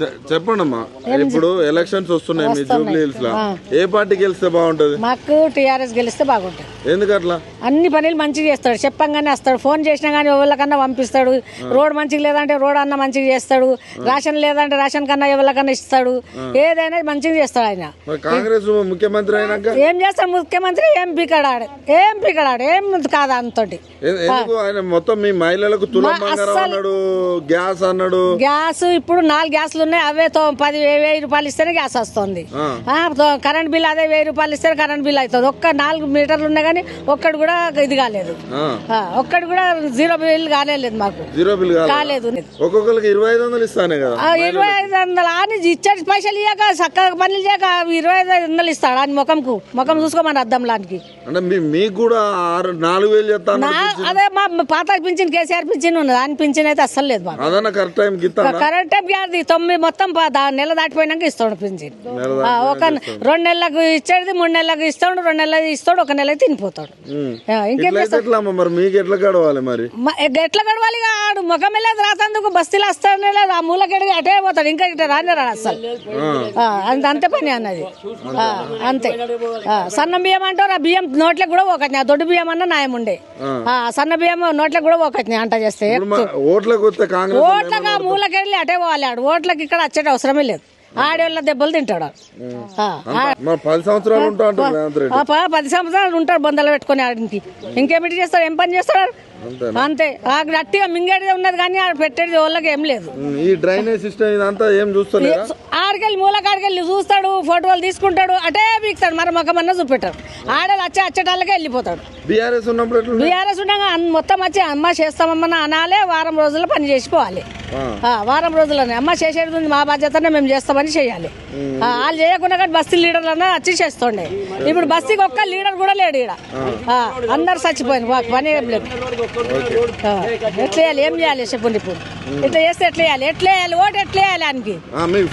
చె- చెప్పండి అమ్మా ఇప్పుడు ఎలక్షన్స్ వస్తున్నాయి మీ జూబ్లీ హిల్స్లో. ఏ పార్టీ గెలిస్తే బాగుంటది? మాకు టీఆర్ఎస్ గెలిస్తే బాగుంటుంది. ఎందుకు అట్లా? అన్ని పనులు మంచిగా చేస్తాడు. చెప్పంగానే వస్తాడు. ఫోన్ చేసినా కానీ ఎవరికన్నా పంపిస్తాడు. రోడ్ మంచిగా లేదంటే రోడ్ అన్న మంచిగా చేస్తాడు. రేషన్ లేదంటే రేషన్ కన్నా ఎవరికన్నా ఇస్తాడు. ఏదైనా మంచిగా చేస్తాడు ఆయన. కాంగ్రెస్ ముఖ్యమంత్రి అయినాక? ఏం చేస్తాడు ముఖ్యమంత్రి? ఏం పీకడాడు ఏం పీకడాడు ఏం కాదు అంతటి. ఆయన మొత్తం మీ మహిళలకు అన్నాడు గ్యాస్ అన్నాడు? గ్యాస్ ఇప్పుడు నాలుగు గ్యాస్లు ఉన్నాయి. అవే తో పది వెయ్యి రూపాయలు ఇస్తేనే గ్యాస్ వస్తుంది. కరెంట్ బిల్ అదే వెయ్యి రూపాయలు ఇస్తే కరెంట్ బిల్ అవుతుంది. ఒక్క నాలుగు మీటర్లు ఉన్నాయి కానీ ఒక్కడు కూడా ఇది కాలేదు. ఒక్కడు కూడా జీరో బిల్ కాలేదు మాకు. జీరో బిల్ కాలేదు? ఒక్కొక్కరికి ఇరవై ఐదు వందలు ఇస్తానే కదా? ఆ, ఇరవై ఐదు వందలు అని ఇచ్చాడు పైసలు ఇయ్యాక చక్కగా పనులు చేయక ఇరవై ఐదు వందలు ఇస్తాడు అని ముఖంకు. ముఖం చూసుకోమని అద్దంలానికి అంటే మీ మీకు కూడా నాలుగు వేలు చెప్తాను అదే మా పాత పింఛన్ కేసీఆర్ పింఛన్ ఉన్నది. అని పింఛన్ అయితే అస్సలు లేదు మాకు. కరెక్ట్ టైం కరెంట్ గ్యాస్ తొమ్మిది మొత్తం నెల దాటిపోయినాక ఇస్తాడు పింఛన్. ఒక రెండు నెలలకు ఇచ్చేది మూడు నెలలకు ఇస్తాడు రెండు నెలలకు ఇస్తాడు ఒక నెల తినిపోతాడు ఆ, ఇంకేం ఎట్లా గడవాలి మరి? మ- ఎట్లా గడవాలి ఇక ఆడు? ముఖం లేదు రాతందుకు బస్తీలు వస్తానే లేదు ఆ మూలకెడిగి అటే పోతాడు ఇంకా ఇటే రానే రాడు అసలు అంత అంతే పని అన్నది. అంతే. సన్న బియ్యం అంటారు ఆ బియ్యం నోట్లకు కూడా ఒకటి ఆ దొడ్డు బియ్యం అన్న న్యాయం ఉండే. ఆ, సన్న బియ్యం నోట్లకు కూడా ఒకటి అంట చేస్తే. ఓట్లకు ఓట్లకు ఆ మూలకెళ్ళి అటే పోవాలి ఆడు. ఓట్లకి ఇక్కడ వచ్చే అవసరమే లేదు. ఆడేళ్ళ దెబ్బలు తింటాడు. పది సంవత్సరాలు పది సంవత్సరాలు ఉంటాడు బొందలు పెట్టుకొని ఆడింటి. ఇంకేమిటి చేస్తాడు? ఏం పని చేస్తాడు? అంతే. ఆ గట్టిగా మింగేది ఉన్నది కానీ ఆడ పెట్టేది వాళ్ళకి ఏం లేదు. ఈ డ్రైనేజ్ సిస్టమ్ ఇదంతా ఏం చూస్తలేదా? ఆడికెళ్ళి మూల కాడికెళ్ళి చూస్తాడు ఫోటోలు తీసుకుంటాడు అటే బీక్తాడు మరి మొక్కమన్నా చూపెట్టాడు. ఆడలు వచ్చే వచ్చేటాళ్ళకే వెళ్ళిపోతాడు. బీఆర్ఎస్ ఉన్నప్పుడు బీఆర్ఎస్ ఉండగా మొత్తం వచ్చి అమ్మ చేస్తామమ్మని అనాలే వారం రోజుల్లో పని చేసిపోవాలి వారం రోజుల్లోనే అమ్మ చేసేది ఉంది మా బాధ్యతనే మేము చేస్తామని చేయాలి. ఆ, వాళ్ళు చేయకుండా కానీ బస్తీ లీడర్లు అన్న వచ్చి చేస్తుండే ఇప్పుడు బస్తీకి ఒక్క లీడర్ కూడా లేడు ఇక్కడ అందరు చచ్చిపోయింది మాకు పని ఏం లేదు. ఎట్లా చేయాలి ఏం చేయాలి చెప్పండి ఇప్పుడు ఇట్లా చేస్తే ఎట్లా చేయాలి? ఎట్లా వేయాలి ఓటు ఎట్లా వేయాలి ఆయనకి?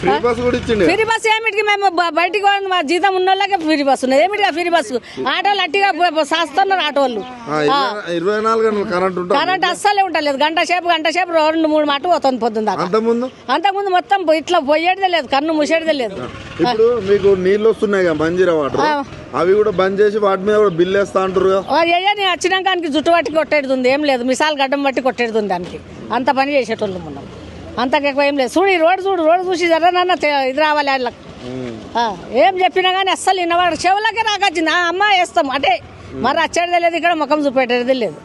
ఫ్రీ బస్ కూడా ఇచ్చిండు. ఫ్రీ బస్సు ఏమిటికి మేము బయటికి మా జీతం ఉన్న వాళ్ళకే ఫ్రీ బస్సు ఉన్నది. ఏమిటిగా ఫ్రీ బస్సు ఆటోలు అట్టిగా సాస్తున్నారు ఆటోళ్ళు. ఇరవై నాలుగు గంటలు కరెంట్ ఉంటా కరెంట్ అస్సలే ఉండలేదు గంట సేపు గంట సేపు రెండు మూడు మాట పోతుంది పొద్దున్న అంతకుముందు అంతకుముందు మొత్తం ఇట్లా పోయేదే లేదు. కన్ను ముసేదే లేదు. ఇప్పుడు మీకు నీళ్ళు వస్తున్నాయి మంజీరా వాటర్? అవి కూడా బంద్ చేసి వాటి మీద కూడా బిల్ వేస్తా అంటారు వచ్చినాక దానికి జుట్టు పట్టి కొట్టేది ఉంది. ఏం లేదు. మిసాల్ గడ్డం బట్టి కొట్టేది ఉంది దానికి అంత పని చేసేటోళ్ళు మనం. అంతకు ఎక్కువ ఏం లేదు. చూడు ఈ రోడ్డు చూడు రోడ్డు చూసి జరనన్న ఇది రావాలి వాళ్ళకి ఏం చెప్పినా కానీ అస్సలు విన్నవాడు చెవులకే రాకొచ్చింది. ఆ అమ్మ వేస్తాం. అంటే. మరి వచ్చేది లేదు ఇక్కడ ముఖం చూపెట్టేది లేదు